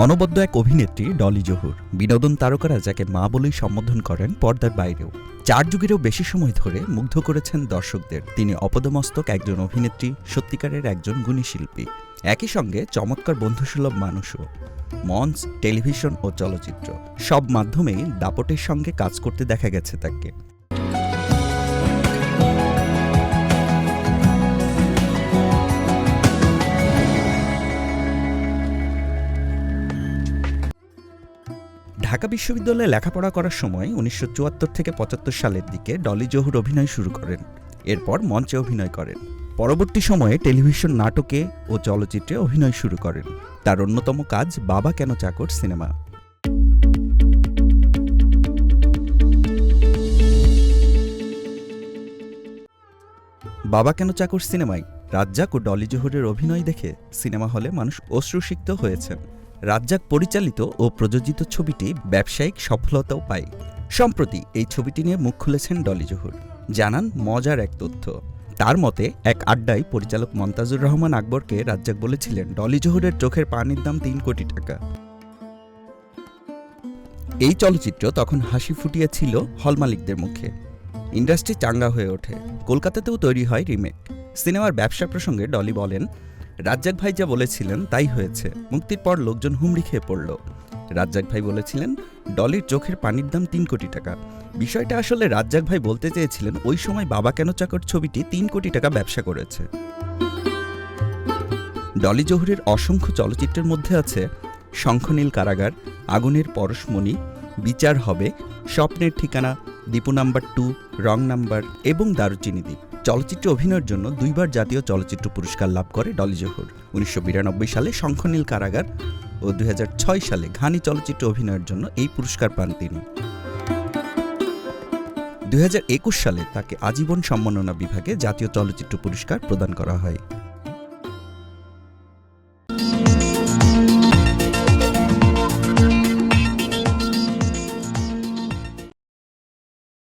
অনবদ্য এক অভিনেত্রী, ডলি জহুর। বিনোদন তারকারা যাকে মা বলেই সম্বোধন করেন পর্দার বাইরেও। চার যুগেরও বেশি সময় ধরে মুগ্ধ করেছেন দর্শকদের। তিনি অপদমস্তক একজন অভিনেত্রী, সত্যিকারের একজন গুণী শিল্পী। একই সঙ্গে চমৎকার বন্ধুসুলভ মানুষও। মঞ্চ, টেলিভিশন ও চলচ্চিত্র সব মাধ্যমেই দাপটের সঙ্গে কাজ করতে দেখা গেছে তাকে। ঢাকা বিশ্ববিদ্যালয়ে লেখাপড়া করার সময় উনিশশো চুয়াত্তর থেকে পঁচাত্তর সালের দিকে ডলি জহুর অভিনয় শুরু করেন। এরপর মঞ্চে অভিনয় করেন। পরবর্তী সময়ে টেলিভিশন নাটকে ও চলচ্চিত্রে অভিনয় শুরু করেন। তার অন্যতম কাজ বাবা কেন চাকর সিনেমা। বাবা কেন চাকর সিনেমায়? রাজ্জাক ও ডলি জহুরের অভিনয় দেখে সিনেমা হলে মানুষ অশ্রুসিক্ত হয়েছেন। রাজ্জাক পরিচালিত ও প্রযোজিত ছবিটি ব্যবসায়িক সফলতাও পায়। সম্প্রতি এই ছবিটি নিয়ে মুখ খুলেছেন ডলি জহুর। জানান, মজার এক তথ্য। তার মতে, এক আড্ডায় পরিচালক মন্তাজুর রহমান আকবরকে রাজ্জাক বলেছিলেন, ডলি জহুরের চোখের পানির দাম তিন কোটি টাকা। এই চলচ্চিত্র তখন হাসি ফুটিয়েছিল হল মালিকদের মুখে। ইন্ডাস্ট্রি চাঙ্গা হয়ে ওঠে। কলকাতাতেও তৈরি হয় রিমেক। সিনেমার ব্যবসা প্রসঙ্গে ডলি বলেন রাজ্জাক ভাই যা বলেছিলেন তাই হয়েছে। মুক্তির পর লোকজন হুমড়ি খেয়ে পড়ল। রাজ্জাক ভাই বলেছিলেন, ডলির চোখের পানির দাম তিন কোটি টাকা। বিষয়টা আসলে রাজ্জাক ভাই বলতে চেয়েছিলেন, ওই সময় বাবা কেন চাকর ছবিটি তিন কোটি টাকা ব্যবসা করেছে? ডলি জহুরের অসংখ্য চলচ্চিত্রের মধ্যে আছে, শঙ্খনীল কারাগার আগুনের পরশমণি বিচার হবে Swapner Thikana Dipu number two wrong number এবং দারুচিনি দ্বীপ। চলচ্চিত্রে অভিনয়ের জন্য দুইবার জাতীয় চলচ্চিত্র পুরস্কার লাভ করে ডলি জহুর। উনিশশো সালে শঙ্খনীল কারাগার ও দুই হাজার ছয় সালে ঘানি চলচ্চিত্রে অভিনয়ের জন্য এই পুরস্কার পান তিনি। দু হাজার একুশ সালে তাকে আজীবন সম্মাননা বিভাগে জাতীয় চলচ্চিত্র পুরস্কার প্রদান করা হয়।